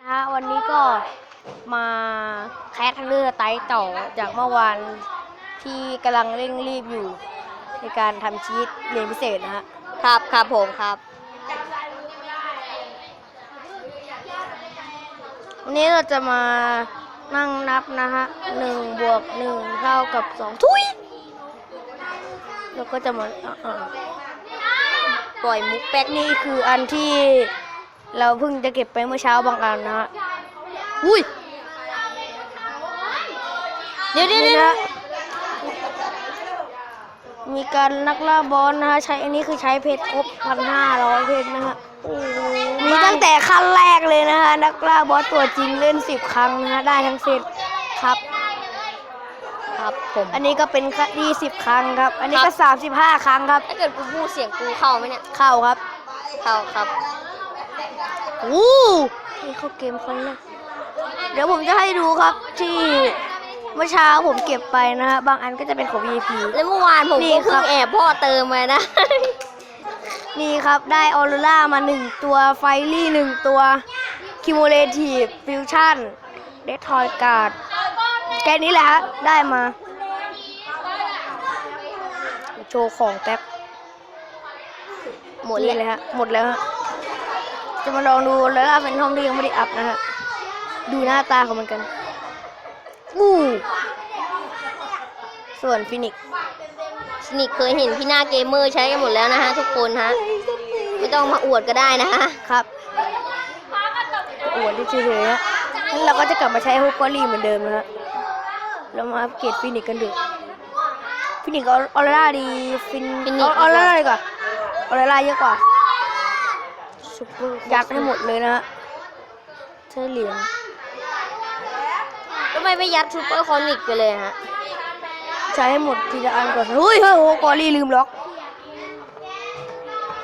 นะฮะวันนี้ก็มาแคสทันเรือไตต่อจากเมื่อวานที่กำลังเร่งรีบอยู่ ในการทำชีตเรียนพิเศษนะฮะครับครับผมครับวันนี้เราจะมานั่งนับนะฮะหนึ่งบวกหนึ่งเท่ากับสองทุยแล้วก็จะมาอะอะปล่อยมุกแป๊กนี่คืออันที่ เราเพิ่งจะเก็บไปเมื่อเช้าบางอันนะฮะอุ้ยเดี๋ยวเดี๋ยวนี่เดี๋ยวนะมีการนักล่าบอลนะฮะใช้อันนี้คือใช้เพชรครบพันห้าร้อยเพชรนะฮะโอ้โหมีตั้งแต่ขั้นแรกเลยนะฮะนักล่าบอสตัวจริงเล่นสิบครั้งนะฮะได้ทั้งเซตครับ ครับผมอันนี้ก็เป็นคดีสิบครั้งครับ อันนี้ก็สามสิบห้าครั้งครับถ้าเกิดกูพูดเสียงกูเข้าไหมเนี่ยเข้าครับ เข้าครับ อู้นี่เข้าเกมคนแรกเดี๋ยวผมจะให้ดูครับที่เมื่อเช้าผมเก็บไปนะฮะบางอันก็จะเป็นของ VIP แล้วเมื่อวานผมนี่ก็คเพิ่รังบแอบพ่อเติมมานะ นี่ครับได้ออโรรามาหนึ่งตัวไฟลี่หนึ่งตัวคิมูเลทีฟฟิวชั่นเดททอยการ์ดแค่นี้แหละฮะได้มาโชว์ของแป๊บหมดนี่เลเลยยฮะหมดแล้วฮะ จะมาลองดูแล้วล่าเป็นห้องที่ยังไม่ได้อัพนะฮะดูหน้าตาของมันกันวู้ส่วนฟินิกซ์นี่เคยเห็นพี่หน้าเกมเมอร์ใช้กันหมดแล้วนะฮะทุกคนฮะไม่ต้องมาอวดก็ได้นะฮะครับอวดที่เฉยๆฮะงั้นเราก็จะกลับมาใช้ฮุกกอรี่เหมือนเดิมนะฮะเรามาอัปเกรดฟินิกซ์กันดูฟินิกซ์ออร่าดีฟินออร่าดีกว่าออร่าเยอะกว่า ซุปเปอร์ยัดให้หมดเลยนะฮะใช้เหรียญทำไมไม่ยัดซูเปอร์คอนิกไปเลยฮะ ใช้ให้หมดทีละอันก่อนเฮ้ยเฮ้ยโอ้กอรี่ลืมล็อก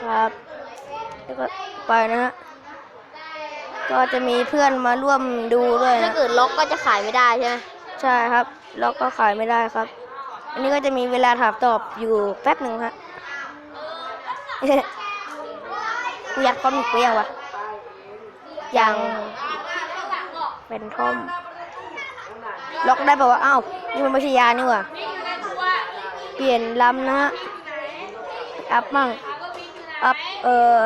ครับ แล้วก็ไปนะฮะ ก็จะมีเพื่อนมาร่วมดูด้วยถ้านะ เกิดล็อกก็จะขายไม่ได้ใช่ไหมใช่ครับ ล็อกก็ขายไม่ได้ครับ อันนี้ก็จะมีเวลาถามตอบอยู่แป๊บหนึ่งฮะ กูยัดคอมิกไปยังวะยังเป็นทอม ล็อกได้แบบว่าอ้าวนี่มันไม่ใช่ยานี่หว่าเปลี่ยนลำนะฮะอัพมั่งอัพเอ่อ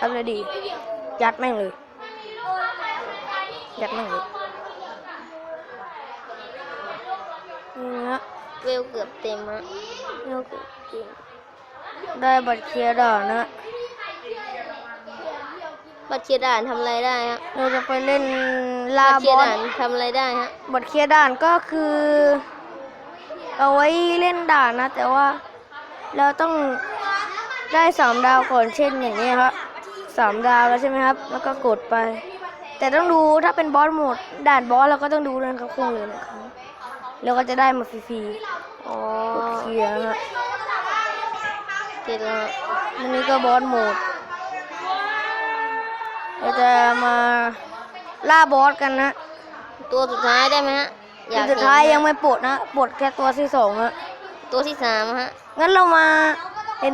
อัพเลยดียัดแม่งเลยยัดแม่งเลยนี่นะฮะเวลเกือบเต็มฮะแล้วก็กิน ได้บัตรเคลียร์ด่านนะบัตรเครดิตด่านทำอะไรได้ฮะเราจะไปเล่นลาบัตรเครบดิตอสด่านทำอะไรได้ฮะบัตรเคลียร์ด่านก็คือ เอาไว้เล่นด่านนะ แต่ว่าเราต้องได้สามดาวก่อนเช่นอย่างนี้ยครับสามดาวแล้วใช่ไหมครับ แล้วก็กดไป แต่ต้องดูถ้าเป็นบอสโหมดด่านบอสเราก็ต้องดูนะครับคู่เลยนะครับแล้วก็จะได้มาฟรีอ๋อๆกดเคลียร์นะฮะ เก็ตแล้วฮะอันนี้ก็บอสโหมด เราจะมาล่าบอสกันนะ ตัวสุดท้ายได้ไหมฮะอยากสุดเห็นท้ายฮะยังไม่ปลดนะปลดแค่ตัวที่สองฮะตัวที่สามฮะ งั้นเรามา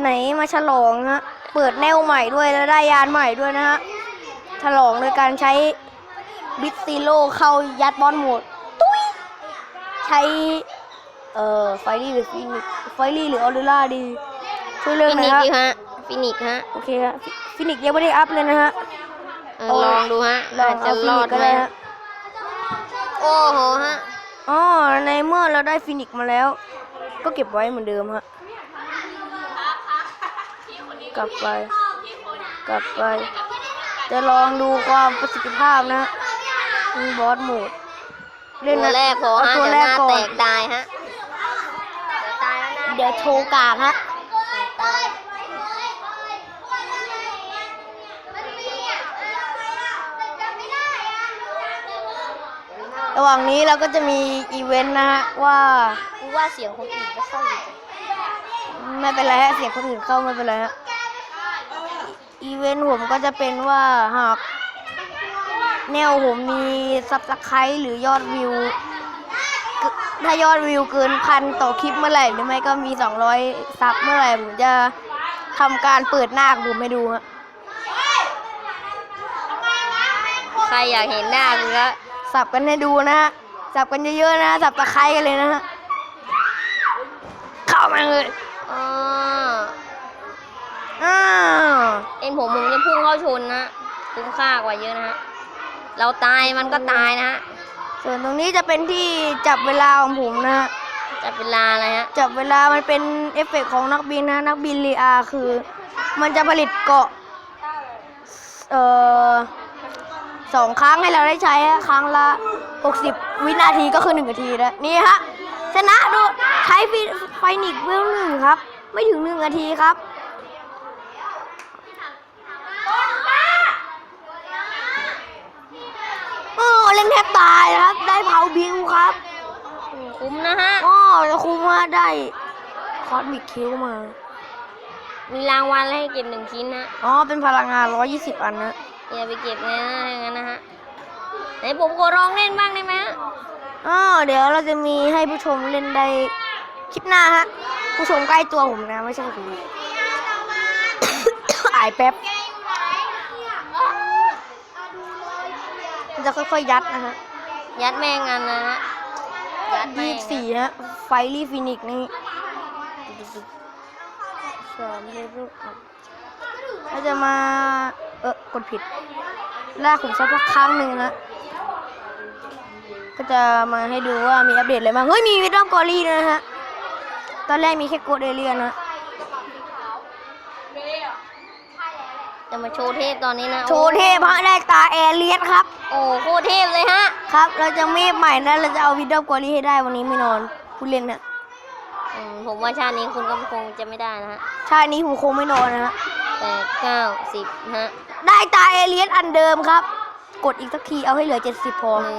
ไหนๆมาฉลองฮะ เปิดแนวใหม่ด้วยแล้วได้ยานใหม่ด้วยนะฮะ ฉลองโดยการใช้บิตซีโร่เข้ายัดบอสโหมด ตุ้ย ใช้ เอ่อ ไฟรี่หรือฟินิกไฟรี่หรือออเรล่าดี ช่วยเรื่องฟิหน่อนิยกฮะดีฮะ ฟินิกฮะโอเคฮะฟิฟินิกยังไม่ได้อัพเลยนะฮะ เออลองดูฮะลองอาจจะเอาฟิรอนิดกก็ไหมได้ฮะฮะ โอ้โหฮะ อ๋อ ในเมื่อเราได้ฟินิกซ์มาแล้ว ก็เก็บไว้เหมือนเดิมฮะ กลับไป กลับไป จะลองดูความประสิทธิภาพนะมีบอสโหมด เล่นตัวนะแรกพอเอาฮะตัวเดี๋ยวแรหกน้าก่อแตน กตายฮะ เดี๋ยวตายแล้วนะเดี๋ยวโชว์กากฮะ ระหว่างนี้เราก็จะมีอีเวนต์นะฮะว่ากูว่าเสียงคนอื่นก็เข้าอยู่ไม่เป็นไรฮะเสียงคนอื่นเข้าไม่เป็นไรฮะอีเวนต์ผมก็จะเป็นว่าหากแนวผมมีซับสไครต์หรือยอดวิว ถ้ายอดวิวเกินพันต่อคลิปเมื่อไหร่หรือไม่ก็มี 200 ซับเมื่อไหร่ผมจะทำการเปิดหน้าของผมให้ดูฮะใครอยากเห็นหน้ากูก็ สับกันให้ดูนะฮะสับกันเยอะๆนะสับตะไคร้กันเลยนะฮะเข้ามาเลยอ๋ออ้าวเอ็นผมมึงจะพุ่งเข้าชนนะคุ้มค่ากว่าเยอะนะฮะเราตายมันก็ตายนะฮะส่วนตรงนี้จะเป็นที่จับเวลาของผมนะฮะจับเวลาอะไรฮะจับเวลามันเป็นเอฟเฟกต์ของนักบินนะนักบินเรีอาคือ มันจะผลิตเกาะเอ่อ สองครั้งให้เราได้ใช้ฮะครั้งละ 60 วินาทีก็คือ 1 นาทีแล้วนี่ฮะชนะดูใช้ฟิไฟนิกเวลหนึ่งครับ ไม่ถึง 1 นาทีครับโอ้เล่นแทบตายนะครับ ได้เผาบิวครับคุ้มนะฮะอ๋อแล้วครูว่าได้คอสมิกคิวมา มีรางวัลให้เก็บหนึ่งชิ้นนะ อ๋อ เป็นพลังงาน 120 อันนะ อย่าไปเก็บนะอย่างนั้นนะฮะไหนผมขอลองเล่นบ้างได้ไหมฮะอ๋อเดี๋ยวเราจะมีให้ผู้ชมเล่นได้คลิปหน้าฮะ ผู้ชมใกล้ตัวผมนะไม่ใช่คุณอายแป๊บมันจะค่อยๆยัดนะฮะ ยัดแม่งกันนะฮะ ยัดแม่ยี่งสี่ฮะ ไฟลี่ฟินิกนี่สามเลเวลอัพเราจะมา เออกดผิดลากขุมทรัพย์สักครั้งหนึ่งนะ ก็จะมาให้ดูว่ามีอัปเดตอะไรบ้าง เฮ้ย มีวิดอมกอรี่ด้วยนะฮะ ตอนแรกมีแค่โกดเอเลียนนะ จะมาโชว์เทพตอนนี้นะโชว์เทพฮะได้ตาแอเลียสครับ โอ้โคตรเทพเลยฮะ ครับ เราจะเมฟใหม่นะ เราจะเอาวิดอมกอรี่ให้ได้วันนี้ไม่นอนผู้เล่นนะ อืมผมว่าชาตินี้คุณก็คงจะไม่ได้นะฮะ ชาตินี้ผมคงไม่นอนนะฮะ แปดเก้าสิบฮะ ได้ตาเอเลียสอันเดิมครับ กดอีกสักทีเอาให้เหลือ70พอหนึ่ง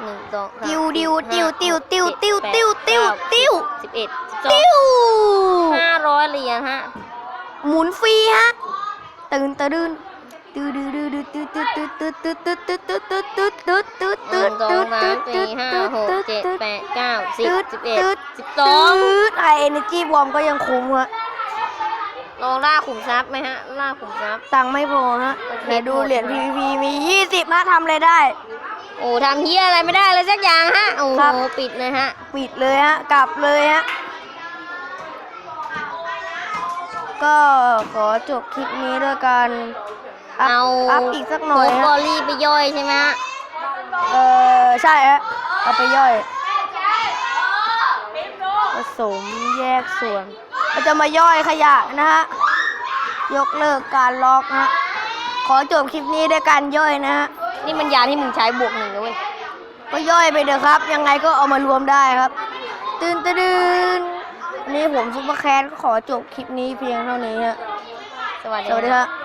หนึ่งสองสามติวดิวสี่ติวห้าติวหกติวเจ็ดติวแปดติวเก้าติวสิบเอ็ดสิบสองติวห้าร้อยเหรียญฮะ หมุนฟรีฮะ ตื่นตะดืนตื่นดื้อดื้อดื้อตื่นตื่นตื่นตื่นตื่นตื่นตื่นตื่นตื่นตื่นตื่นหนึ่งสองสามสี่ห้าหกเจ็ดแปดเก้าสิบสิบเอ็ดสิบสองไอเอเนจีบอมก็ยังคุ้มฮะ ลองล่าขุมทรัพย์ไหมฮะ ล่าขุมทรัพย์ ตังค์ไม่พอฮะโอเคเดี๋ยวดูเหรียญ PVP มี 20ฮะทำอะไรได้ โอ้ทำเฮียอะไรไม่ได้เลยสักอย่างฮะ โอ้คโหรับ ปิดเลยฮะ ปิดเลยฮะ กลับเลยฮะ ก็ขอจบคลิปนี้ด้วยการอัพเอาอัพอีกสักหน่อยโบฮะอรี่ไปย่อยใช่ไหมฮะ เออใช่ฮะเอาไปย่อยผสมแยกส่วน เราจะมาย่อยขยะนะฮะ ยกเลิกการล็อกนะฮะขอจบคลิปนี้ด้วยการย่อยนะฮะ นี่มันยาที่มึงใช้บวกหนึ่งนะเว้ย ก็ย่อยไปเถอะครับ ยังไงก็เอามารวมได้ครับ ตื่นตื่นวันนี้ผมซุปเปอร์แคทก็ขอจบคลิปนี้เพียงเท่านี้ฮะ สวัสดีสวัสดีฮะครับ